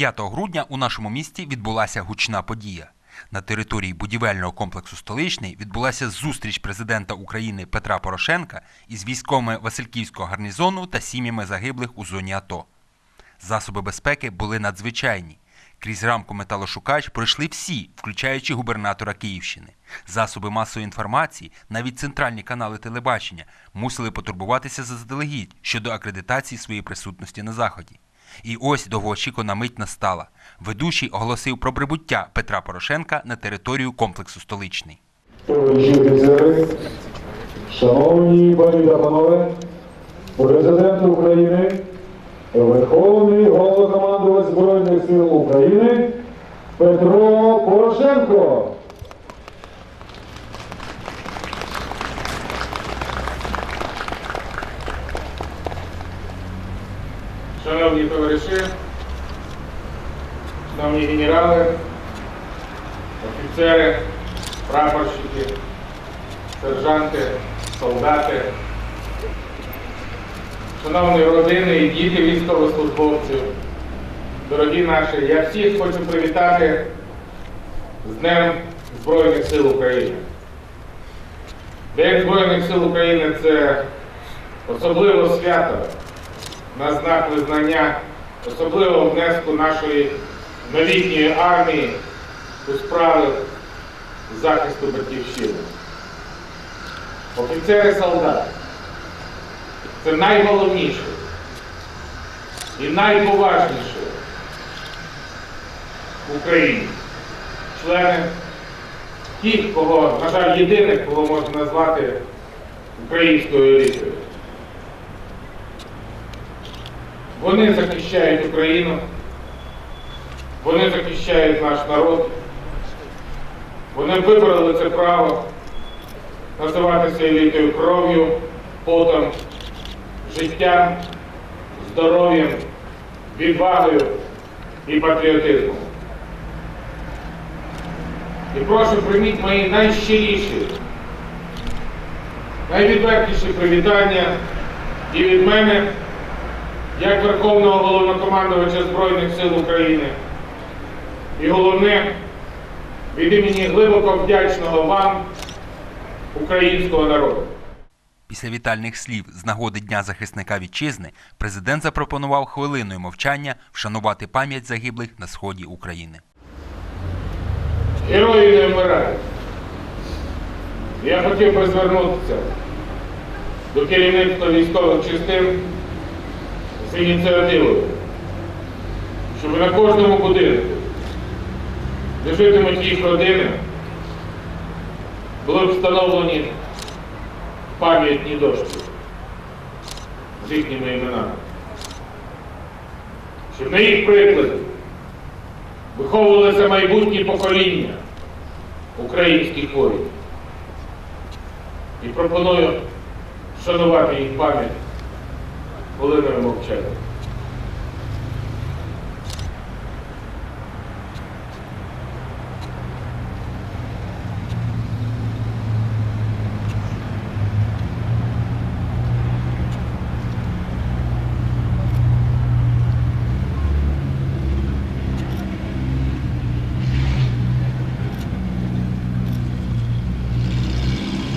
5 грудня у нашому місті відбулася гучна подія. На території будівельного комплексу Столичний відбулася зустріч президента України Петра Порошенка із військовими Васильківського гарнізону та сім'ями загиблих у зоні АТО. Засоби безпеки були надзвичайні. Крізь рамку металошукач пройшли всі, включаючи губернатора Київщини. Засоби масової інформації, навіть центральні канали телебачення, мусили потурбуватися заздалегідь щодо акредитації своєї присутності на заході. І ось довгоочікувана мить настала. Ведучий оголосив про прибуття Петра Порошенка на територію комплексу Столичний. Шановні пані та панове, президент України, Верховний головнокомандувач Збройних сил України Петро Порошенко. Шановні товариші, шановні генерали, офіцери, прапорщики, сержанти, солдати, шановні родини і діти військовослужбовців, дорогі наші, я всіх хочу привітати з Днем Збройних сил України. День Збройних сил України це особливе свято на знак визнання особливого внеску нашої новітньої армії у справи захисту батьківщини. Офіцери солдати це найголовніше і найповажніше в Україні. Члени тих, кого, на жаль, єдиних, кого можна назвати українською елітою. Вони захищають Україну, вони захищають наш народ. Вони вибрали це право називатися елітою кров'ю, потом, життям, здоров'ям, відвагою і патріотизмом. І прошу прийміть мої найщиріші, найвідвертіші привітання і від мене як Верховного головнокомандувача Збройних сил України. І головне, від імені глибоко вдячного вам, українського народу. Після вітальних слів з нагоди Дня захисника вітчизни президент запропонував хвилиною мовчання вшанувати пам'ять загиблих на сході України. Герої не вмирають. Я хотів би звернутися до керівництва військових частин з ініціативою, щоб на кожному будинку, де житимуть їх родини, були встановлені пам'ятні дошки з їхніми іменами. Щоб на їх прикладі виховувалися майбутні покоління українських воїнів. І пропоную шанувати їх пам'ять хвилиною мовчання.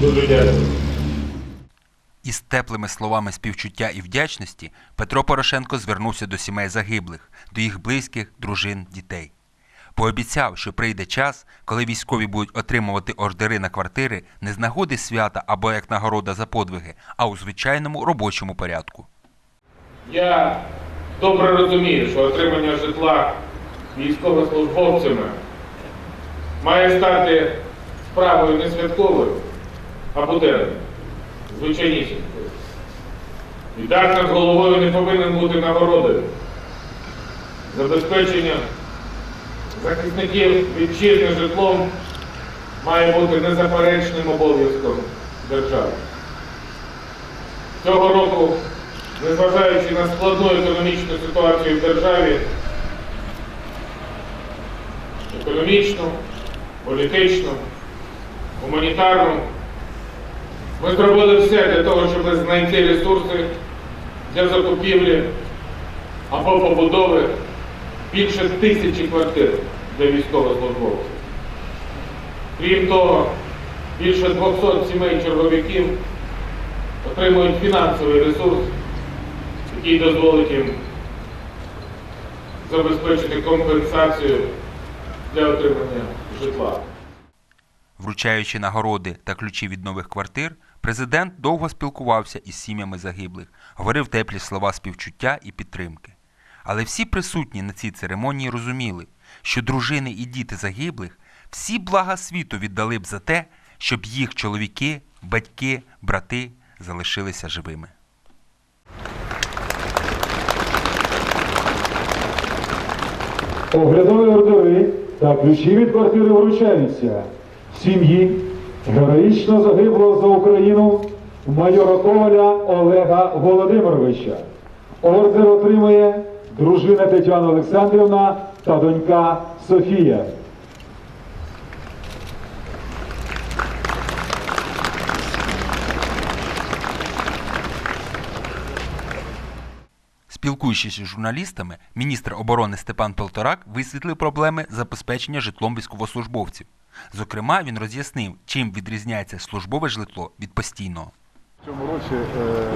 Дуже дякую. Із теплими словами співчуття і вдячності Петро Порошенко звернувся до сімей загиблих, до їх близьких, дружин, дітей. Пообіцяв, що прийде час, коли військові будуть отримувати ордери на квартири не з нагоди свята або як нагорода за подвиги, а у звичайному робочому порядку. Я добре розумію, що отримання житла військовослужбовцями має стати справою не святковою, а буденною, звичайнісінькою. І дах над головою не повинен бути нагородою. Забезпечення захисників вітчизни житлом має бути незаперечним обов'язком держави. Цього року, незважаючи на складну економічну ситуацію в державі, економічну, політичну, гуманітарну, ми зробили все для того, щоб знайти ресурси для закупівлі або побудови більше тисячі квартир для військовослужбовців. Крім того, більше 200 сімей черговиків отримують фінансовий ресурс, який дозволить їм забезпечити компенсацію для отримання житла. Вручаючи нагороди та ключі від нових квартир, президент довго спілкувався із сім'ями загиблих, говорив теплі слова співчуття і підтримки. Але всі присутні на цій церемонії розуміли, що дружини і діти загиблих всі блага світу віддали б за те, щоб їх чоловіки, батьки, брати залишилися живими. Оглядові ордери та ключі від квартири вручаються сім'ї героїчно загиблого за Україну майора Коваля Олега Володимировича. Ордер отримує дружина Тетяна Олександрівна та донька Софія. Спілкуючись із журналістами, міністр оборони Степан Полторак висвітлив проблеми забезпечення житлом військовослужбовців. Зокрема, він роз'яснив, чим відрізняється службове житло від постійного. В цьому році е,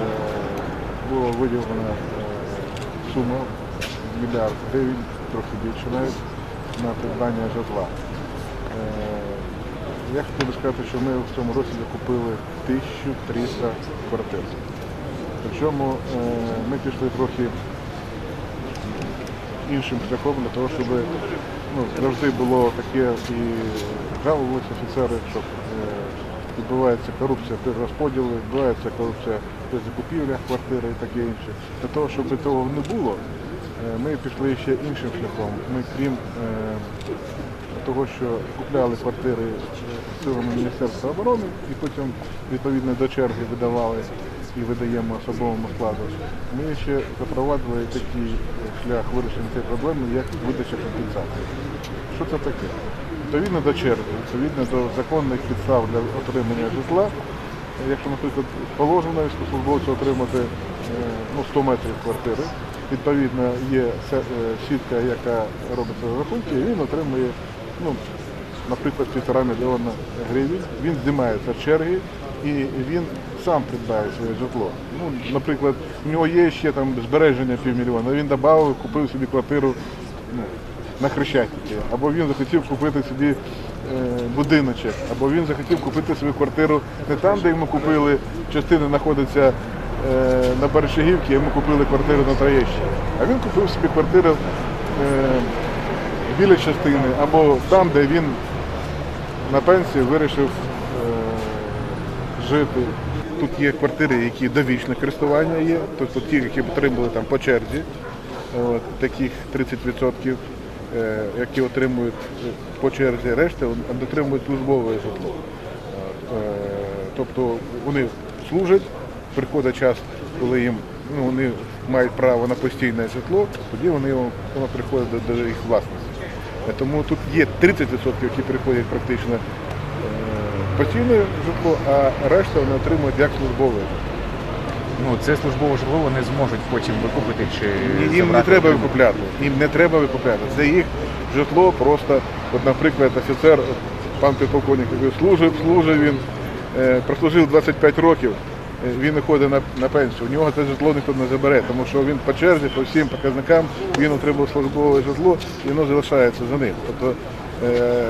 було виділено е, суму мільярд гривень, трохи більше навіть, на придбання житла. Е, Я хотів би сказати, що ми в цьому році закупили 1300 квартир. Причому ми пішли трохи іншим шляхом для того, щоб ну, завжди було таке і жалувалися офіцери, щоб е, відбувається корупція при розподілі, відбувається корупція при закупівлях квартири і таке інше. Для того, щоб цього не було, е, ми пішли ще іншим шляхом. Ми крім е, того, що купляли квартири силами Міністерства оборони і потім відповідно до черги видавали і видаємо особовому складу. Ми ще запровадили такий шлях вирішення цієї проблеми, як видача компенсації. Що це таке? Відповідно до черги, відповідно до законних підстав для отримання житла, якщо, наприклад, положено військовослужбовцю отримати е, ну, 100 метрів квартири, відповідно є е, сітка, яка робиться рахунки, і він отримує, ну, наприклад, півтора мільйона гривень, він здимається з черги і він сам придбає своє житло. Ну, наприклад, у нього є ще там збереження півмільйона, він додав, купив собі квартиру ну, на Хрещатикі, або він захотів купити собі е, будиночок, або він захотів купити собі квартиру не там, де йому купили, частина знаходиться е, на Берешегівці, йому купили квартиру на Троєщині. А він купив собі квартиру е, біля частини, або там, де він на пенсії вирішив жити. Тут є квартири, які довічне користування є, тобто ті, які отримали там по черзі, от, таких 30%, е, які отримують по черзі, решта отримують службове житло. Е, тобто вони служать, приходить час, коли їм ну, вони мають право на постійне житло, тоді вони воно приходить до, до їх власності. Тому тут є 30%, які приходять практично постійне житло, а решта вони отримують як службове. Ну, це службове житло вони зможуть потім викупити чи Їм не забрати треба окремо. викупляти. Їм не треба викупляти. Це їх житло просто, от, наприклад, офіцер, пан підполковник, який служив, служив він, е, прослужив 25 років, е, він виходить на, на пенсію. У нього це житло ніхто не забере, тому що він по черзі, по всім показникам, він отримав службове житло і воно залишається за ним. Тобто е,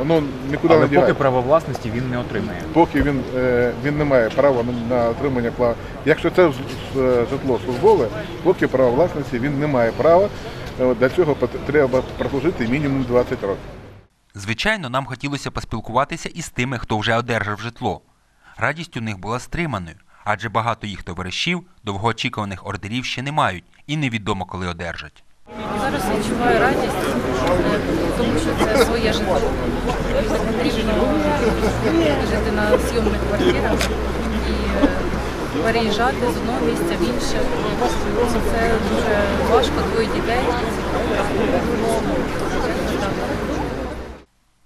воно нікуди Але не поки право власності він не отримає. Поки він, е, він не має права на, на отримання права. Якщо це з- е, житло службове, поки право власності він не має права. Е, Для цього пот- треба прослужити мінімум 20 років. Звичайно, нам хотілося поспілкуватися із тими, хто вже одержав житло. Радість у них була стриманою, адже багато їх товаришів довгоочікуваних ордерів ще не мають і невідомо коли одержать. Зараз відчуваю радість, тому що це своє житло. Потрібно жити на зйомних квартирах і е, переїжджати з одного місця в інше. Це дуже важко, двоє дітей.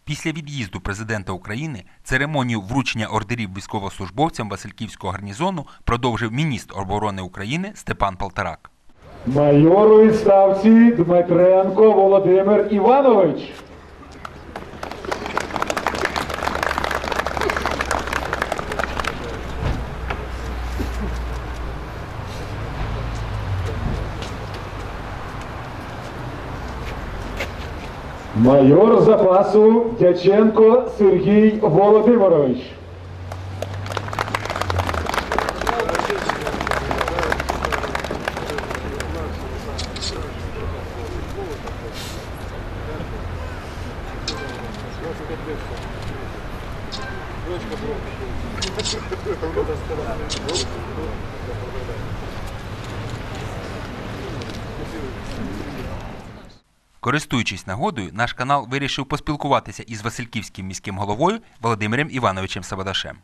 Після від'їзду президента України церемонію вручення ордерів військовослужбовцям Васильківського гарнізону продовжив міністр оборони України Степан Полторак. Майор у відставці Дмитренко Володимир Іванович. Майор запасу Дяченко Сергій Володимирович. Користуючись нагодою, наш канал вирішив поспілкуватися із Васильківським міським головою Володимиром Івановичем Савадашем.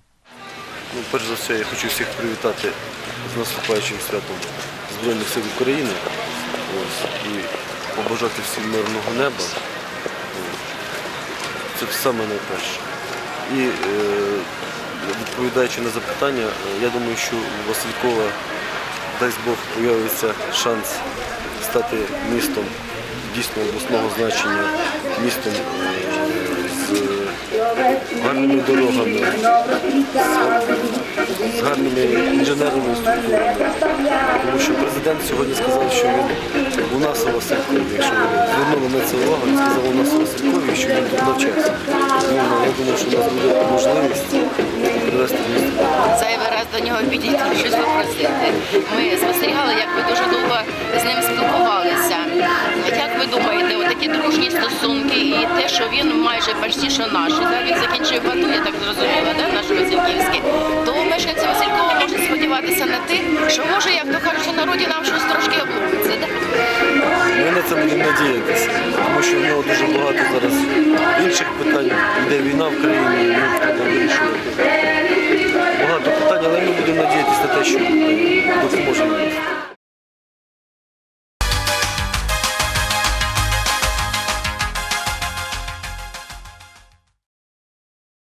Ну, перш за все, я хочу всіх привітати з наступаючим святом Збройних сил України Ось, і побажати всім мирного неба. Це саме найперше. І е, відповідаючи на запитання, я думаю, що у Василькова, дасть Бог, появиться шанс стати містом дійсно обласного значення, містом е, з гарними дорогами, з гарними інженерними структурами. Тому що президент сьогодні сказав, що він у нас Василькові, якщо звернули на це увагу, він сказав у нас Василькові, що він тут навчався. Ну, я думаю, що у нас буде можливість привести місто. зайвий раз до нього підійти, щось попросити. Ми спостерігали, як ви дуже довго з ним спілкувалися. Ви думаєте, отакі дружні стосунки і те, що він майже почти що наш, да? він закінчив бату, я так зрозуміла, да? наш Васильківський, то мешканці Василькова можуть сподіватися на те, що може, як то кажуть, у народі нам щось трошки обломиться. Да? Ми на це будемо надіятися, тому що в нього дуже багато зараз інших питань. Йде війна в країні, і йому треба вирішувати. Багато питань, але ми будемо надіятися на те, що